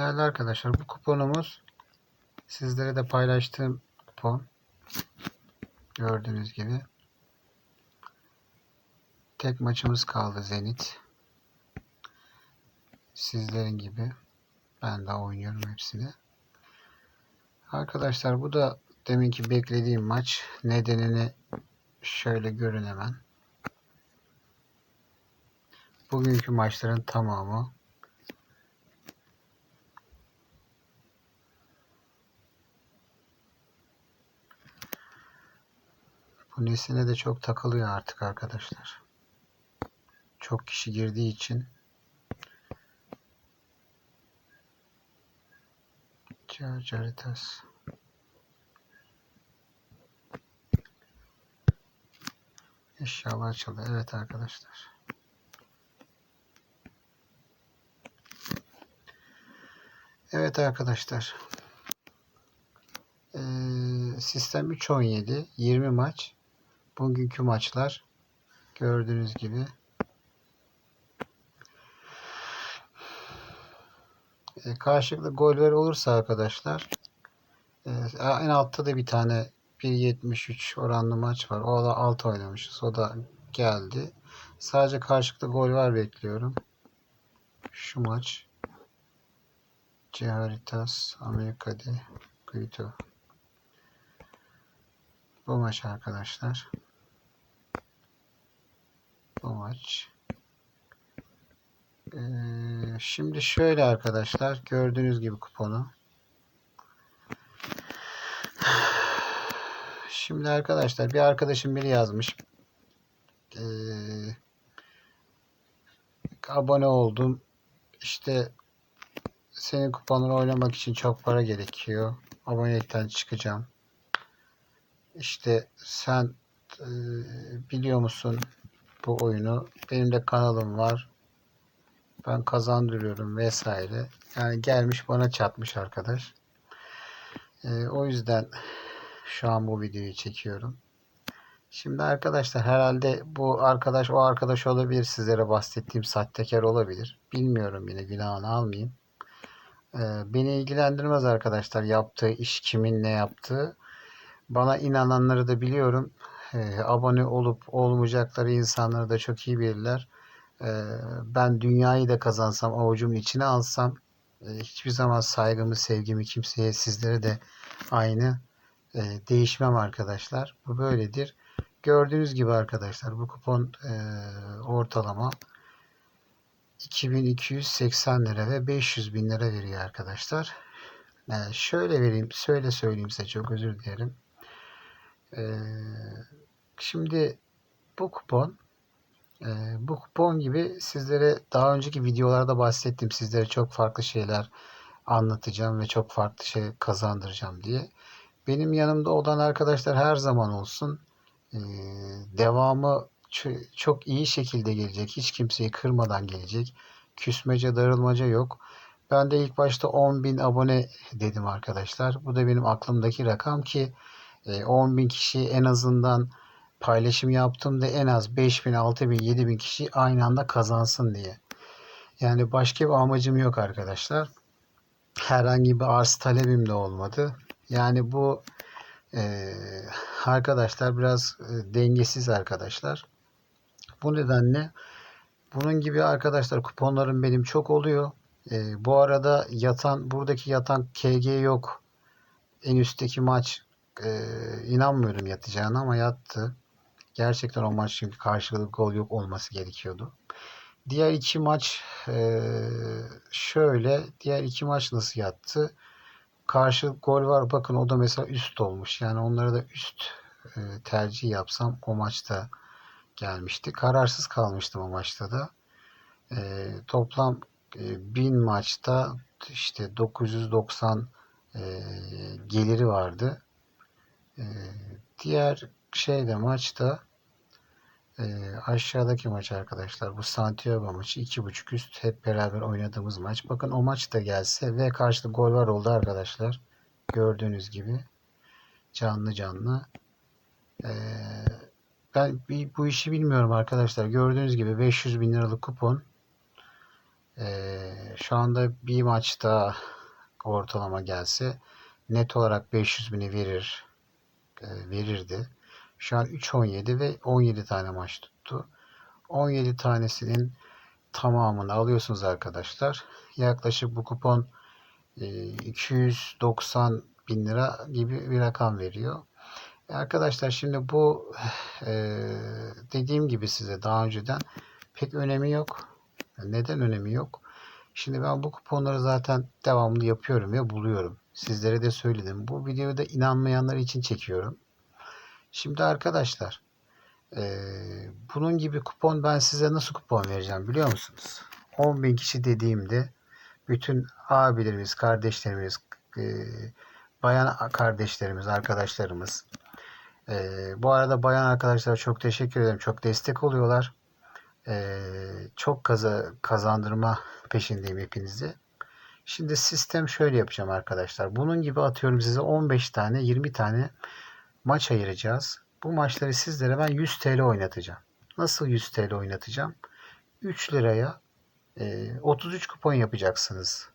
Değerli arkadaşlar bu kuponumuz sizlere de paylaştığım kupon. Gördüğünüz gibi. Tek maçımız kaldı Zenit. Sizlerin gibi. Ben de oynuyorum hepsini. Arkadaşlar bu da deminki beklediğim maç. Nedenini şöyle görün hemen. Bugünkü maçların tamamı Bu nesine de çok takılıyor artık arkadaşlar. Çok kişi girdiği için haritas. İnşallah açıldı. Evet arkadaşlar. Evet arkadaşlar. Ee, sistem 3.17 20 maç. Bugünkü maçlar gördüğünüz gibi e, karşılıklı goller olursa arkadaşlar e, en altta da bir tane 1.73 oranlı maç var. O da alt oynamışız. O da geldi. Sadece karşılıklı gol var bekliyorum. Şu maç. C Haritas Amerika'da Guido. Bu maç arkadaşlar. Bu maç. Ee, şimdi şöyle arkadaşlar. Gördüğünüz gibi kuponu. Şimdi arkadaşlar bir arkadaşım biri yazmış. Ee, abone oldum. İşte senin kuponunu oynamak için çok para gerekiyor. Abonelikten çıkacağım. İşte sen e, biliyor musun bu oyunu? Benim de kanalım var. Ben kazandırıyorum vesaire. Yani gelmiş bana çatmış arkadaş. E, o yüzden şu an bu videoyu çekiyorum. Şimdi arkadaşlar herhalde bu arkadaş o arkadaş olabilir. Sizlere bahsettiğim sahtekar olabilir. Bilmiyorum yine günahını almayayım. Ee, beni ilgilendirmez arkadaşlar yaptığı iş kimin ne yaptığı. Bana inananları da biliyorum. Ee, abone olup olmayacakları insanları da çok iyi bilirler. Ee, ben dünyayı da kazansam avucumun içine alsam e, hiçbir zaman saygımı sevgimi kimseye sizlere de aynı e, değişmem arkadaşlar. Bu böyledir. Gördüğünüz gibi arkadaşlar bu kupon e, ortalama 2280 lira ve 500 bin lira veriyor arkadaşlar. E, şöyle vereyim, şöyle söyleyeyim size çok özür dilerim. E, şimdi bu kupon e, bu kupon gibi sizlere daha önceki videolarda bahsettim. Sizlere çok farklı şeyler anlatacağım ve çok farklı şey kazandıracağım diye. Benim yanımda olan arkadaşlar her zaman olsun. Ee, devamı çok iyi şekilde gelecek. Hiç kimseyi kırmadan gelecek. Küsmece, darılmaca yok. Ben de ilk başta 10.000 abone dedim arkadaşlar. Bu da benim aklımdaki rakam ki 10.000 kişi en azından paylaşım yaptım da en az 5.000, 6.000, 7.000 kişi aynı anda kazansın diye. Yani başka bir amacım yok arkadaşlar. Herhangi bir arz talebim de olmadı. Yani bu e, arkadaşlar biraz e, dengesiz arkadaşlar. Bu nedenle bunun gibi arkadaşlar kuponlarım benim çok oluyor. E, bu arada yatan buradaki yatan KG yok. En üstteki maç e, inanmıyorum yatacağına ama yattı. Gerçekten o maç çünkü karşılıklı gol yok olması gerekiyordu. Diğer iki maç e, şöyle. Diğer iki maç nasıl yattı? Karşı gol var. Bakın o da mesela üst olmuş. Yani onlara da üst e, tercih yapsam o maçta gelmişti. Kararsız kalmıştım o maçta da. E, toplam e, 1000 maçta işte 990 e, geliri vardı. E, diğer şeyde maçta e, aşağıdaki maç arkadaşlar bu Santiago maçı 2.5 üst hep beraber oynadığımız maç. Bakın o maç da gelse ve karşılık gol var oldu arkadaşlar. Gördüğünüz gibi canlı canlı. E, ben bu işi bilmiyorum arkadaşlar. Gördüğünüz gibi 500 bin liralık kupon Ee, şu anda bir maçta ortalama gelse net olarak 500 bini verir verirdi. Şu an 3.17 ve 17 tane maç tuttu. 17 tanesinin tamamını alıyorsunuz arkadaşlar. Yaklaşık bu kupon e, 290 bin lira gibi bir rakam veriyor. E, Arkadaşlar şimdi bu e, dediğim gibi size daha önceden pek önemi yok. Neden önemi yok? Şimdi ben bu kuponları zaten devamlı yapıyorum ve buluyorum. Sizlere de söyledim. Bu videoyu da inanmayanlar için çekiyorum. Şimdi arkadaşlar e, bunun gibi kupon ben size nasıl kupon vereceğim biliyor musunuz? 10 bin kişi dediğimde bütün abilerimiz, kardeşlerimiz, e, bayan kardeşlerimiz, arkadaşlarımız. E, bu arada bayan arkadaşlar çok teşekkür ederim. Çok destek oluyorlar. E, çok kaza, kazandırma peşindeyim hepinizi. Şimdi sistem şöyle yapacağım arkadaşlar. Bunun gibi atıyorum size 15 tane, 20 tane maç ayıracağız. Bu maçları sizlere ben 100 TL oynatacağım. Nasıl 100 TL oynatacağım? 3 liraya e, 33 kupon yapacaksınız.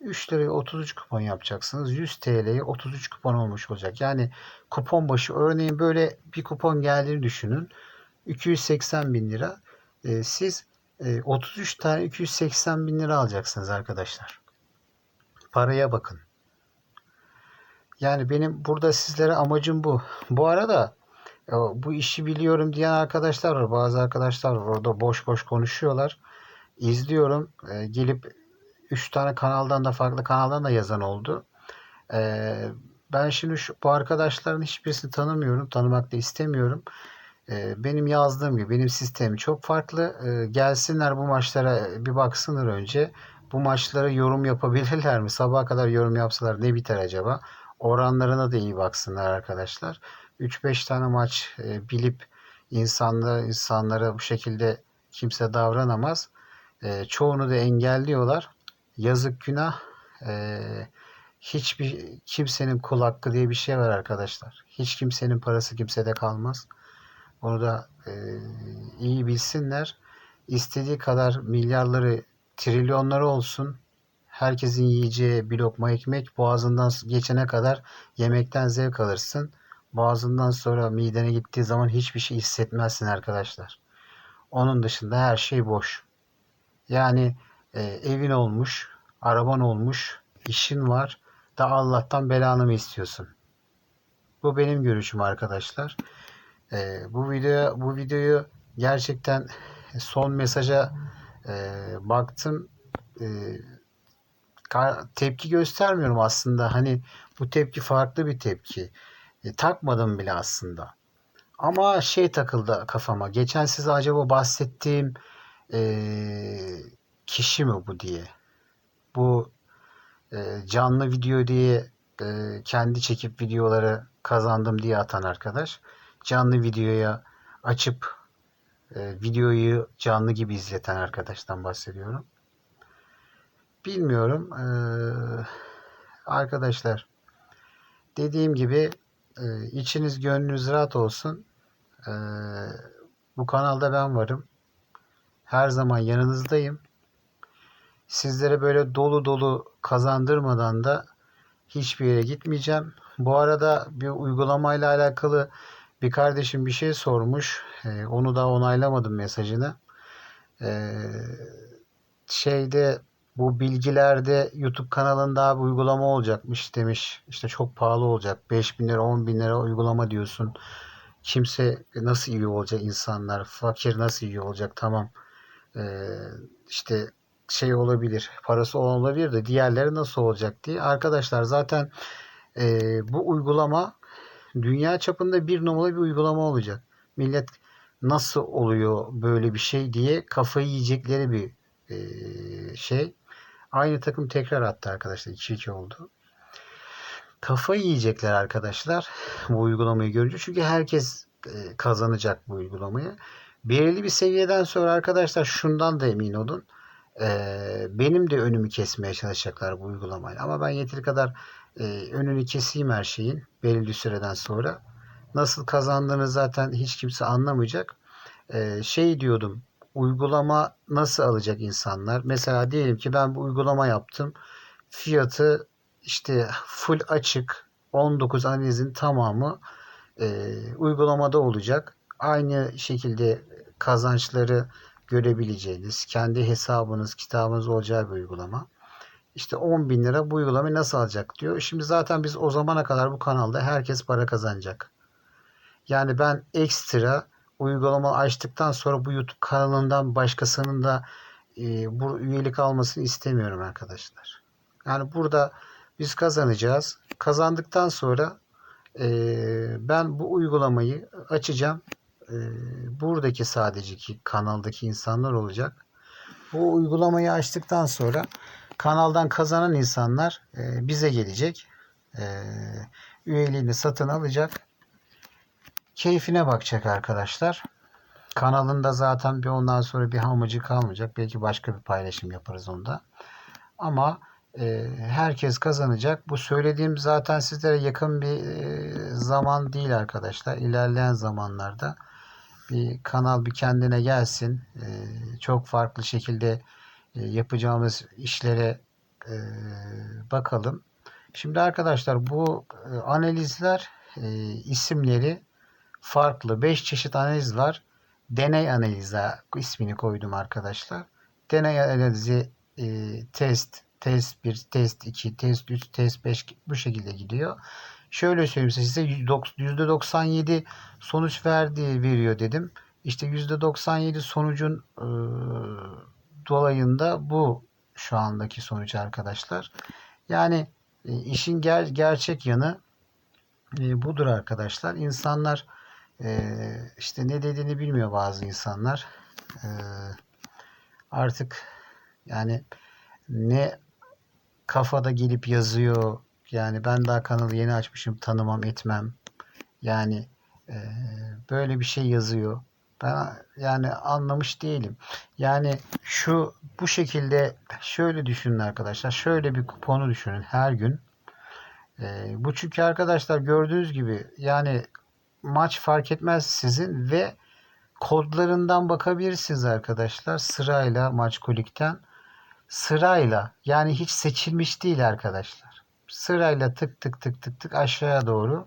3 liraya 33 kupon yapacaksınız. 100 TL'ye 33 kupon olmuş olacak. Yani kupon başı örneğin böyle bir kupon geldiğini düşünün. 280 bin lira. E, siz e, 33 tane 280 bin lira alacaksınız arkadaşlar. Paraya bakın. Yani benim burada sizlere amacım bu. Bu arada e, bu işi biliyorum diyen arkadaşlar var. Bazı arkadaşlar var. Orada boş boş konuşuyorlar. İzliyorum. E, gelip 3 tane kanaldan da farklı kanaldan da yazan oldu. E, ben şimdi şu, bu arkadaşların hiçbirisini tanımıyorum. Tanımak da istemiyorum. Benim yazdığım gibi benim sistemim çok farklı. Gelsinler bu maçlara bir baksınlar önce. Bu maçlara yorum yapabilirler mi? Sabaha kadar yorum yapsalar ne biter acaba? Oranlarına da iyi baksınlar arkadaşlar. 3-5 tane maç e, bilip insanlara, insanlara bu şekilde kimse davranamaz. E, çoğunu da engelliyorlar. Yazık günah. E, hiçbir kimsenin kul hakkı diye bir şey var arkadaşlar. Hiç kimsenin parası kimsede kalmaz. Onu da e, iyi bilsinler. İstediği kadar milyarları, trilyonları olsun. Herkesin yiyeceği bir lokma ekmek boğazından geçene kadar yemekten zevk alırsın. Boğazından sonra midene gittiği zaman hiçbir şey hissetmezsin arkadaşlar. Onun dışında her şey boş. Yani e, evin olmuş, araban olmuş, işin var da Allah'tan belanı mı istiyorsun? Bu benim görüşüm arkadaşlar. E, bu video bu videoyu gerçekten son mesaja e, baktım. E, tepki göstermiyorum aslında. Hani bu tepki farklı bir tepki. E, takmadım bile aslında. Ama şey takıldı kafama. Geçen size acaba bahsettiğim e, kişi mi bu diye. Bu e, canlı video diye e, kendi çekip videoları kazandım diye atan arkadaş. Canlı videoya açıp e, videoyu canlı gibi izleten arkadaştan bahsediyorum. Bilmiyorum. E, arkadaşlar dediğim gibi e, içiniz gönlünüz rahat olsun. E, bu kanalda ben varım. Her zaman yanınızdayım. Sizlere böyle dolu dolu kazandırmadan da hiçbir yere gitmeyeceğim. Bu arada bir uygulamayla alakalı bir kardeşim bir şey sormuş. Ee, onu da onaylamadım mesajını. Ee, şeyde bu bilgilerde YouTube kanalında bir uygulama olacakmış demiş. İşte çok pahalı olacak. 5 bin lira 10 bin lira uygulama diyorsun. Kimse nasıl iyi olacak insanlar? Fakir nasıl iyi olacak? Tamam. Ee, işte şey olabilir. Parası olabilir de diğerleri nasıl olacak diye. Arkadaşlar zaten e, bu uygulama dünya çapında bir numaralı bir uygulama olacak. Millet nasıl oluyor böyle bir şey diye kafayı yiyecekleri bir e, şey. Aynı takım tekrar attı arkadaşlar. 2-2 oldu. Kafayı yiyecekler arkadaşlar bu uygulamayı görünce. Çünkü herkes e, kazanacak bu uygulamayı. Belirli bir seviyeden sonra arkadaşlar şundan da emin olun. E, benim de önümü kesmeye çalışacaklar bu uygulamayla. Ama ben yeteri kadar e, önünü keseyim her şeyin belirli süreden sonra. Nasıl kazandığını zaten hiç kimse anlamayacak. E, şey diyordum uygulama nasıl alacak insanlar? Mesela diyelim ki ben bu uygulama yaptım. Fiyatı işte full açık 19 analizin tamamı e, uygulamada olacak. Aynı şekilde kazançları görebileceğiniz, kendi hesabınız, kitabınız olacağı bir uygulama. İşte 10 bin lira bu uygulamayı nasıl alacak diyor. Şimdi zaten biz o zamana kadar bu kanalda herkes para kazanacak. Yani ben ekstra uygulama açtıktan sonra bu YouTube kanalından başkasının da e, bu üyelik almasını istemiyorum arkadaşlar. Yani burada biz kazanacağız. Kazandıktan sonra e, ben bu uygulamayı açacağım. E, buradaki sadece ki kanaldaki insanlar olacak. Bu uygulamayı açtıktan sonra kanaldan kazanan insanlar e, bize gelecek. E, üyeliğini satın alacak. Keyfine bakacak arkadaşlar. Kanalında zaten bir ondan sonra bir hamıcı kalmayacak. Belki başka bir paylaşım yaparız onda. Ama e, herkes kazanacak. Bu söylediğim zaten sizlere yakın bir e, zaman değil arkadaşlar. İlerleyen zamanlarda bir kanal bir kendine gelsin. E, çok farklı şekilde e, yapacağımız işlere e, bakalım. Şimdi arkadaşlar bu e, analizler e, isimleri farklı. 5 çeşit analiz var. Deney analizi ismini koydum arkadaşlar. Deney analizi e, test, test 1, test 2, test 3, test 5 bu şekilde gidiyor. Şöyle söyleyeyim size %97 sonuç verdiği veriyor dedim. İşte %97 sonucun e, dolayında bu şu andaki sonuç arkadaşlar. Yani e, işin ger gerçek yanı e, budur arkadaşlar. İnsanlar e, işte ne dediğini bilmiyor bazı insanlar. E, artık yani ne kafada gelip yazıyor. Yani ben daha kanalı yeni açmışım tanımam etmem. Yani e, böyle bir şey yazıyor. Ben yani anlamış değilim. Yani şu bu şekilde şöyle düşünün arkadaşlar. Şöyle bir kuponu düşünün her gün. E, bu çünkü arkadaşlar gördüğünüz gibi yani maç fark etmez sizin ve kodlarından bakabilirsiniz arkadaşlar. Sırayla maç kolikten sırayla yani hiç seçilmiş değil arkadaşlar. Sırayla tık tık tık tık tık aşağıya doğru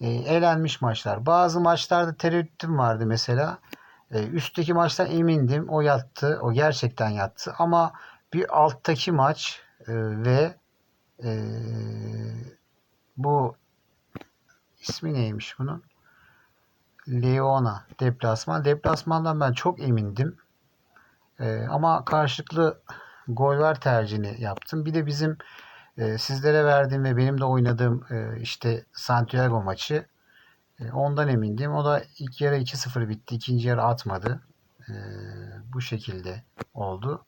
e, elenmiş maçlar. Bazı maçlarda tereddütüm vardı mesela. E, üstteki maçtan emindim. O yattı. O gerçekten yattı. Ama bir alttaki maç e, ve e, bu ismi neymiş bunun? Leona deplasman. Deplasmandan ben çok emindim. E, ama karşılıklı gol var tercihini yaptım. Bir de bizim e, sizlere verdiğim ve benim de oynadığım e, işte Santiago maçı e, ondan emindim. O da ilk yarı 2-0 bitti. İkinci yarı atmadı. E, bu şekilde oldu.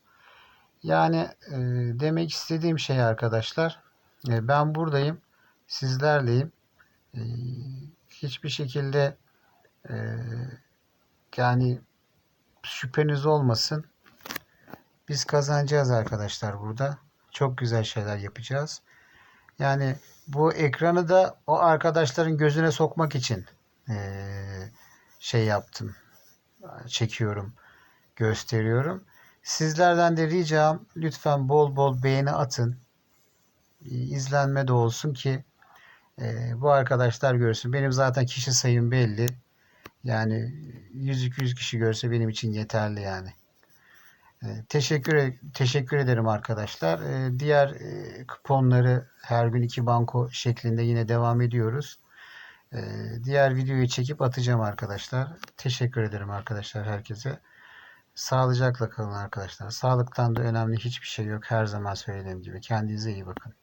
Yani e, demek istediğim şey arkadaşlar e, ben buradayım. Sizlerleyim. E, hiçbir şekilde e, yani şüpheniz olmasın. Biz kazanacağız arkadaşlar burada. Çok güzel şeyler yapacağız. Yani bu ekranı da o arkadaşların gözüne sokmak için ee, şey yaptım. Çekiyorum. Gösteriyorum. Sizlerden de ricam lütfen bol bol beğeni atın. İzlenme de olsun ki e, bu arkadaşlar görsün. Benim zaten kişi sayım belli. Yani 100-200 kişi görse benim için yeterli yani. Ee, teşekkür teşekkür ederim arkadaşlar. Ee, diğer e, kuponları her gün iki banko şeklinde yine devam ediyoruz. Ee, diğer videoyu çekip atacağım arkadaşlar. Teşekkür ederim arkadaşlar herkese. Sağlıcakla kalın arkadaşlar. Sağlıktan da önemli hiçbir şey yok. Her zaman söylediğim gibi. Kendinize iyi bakın.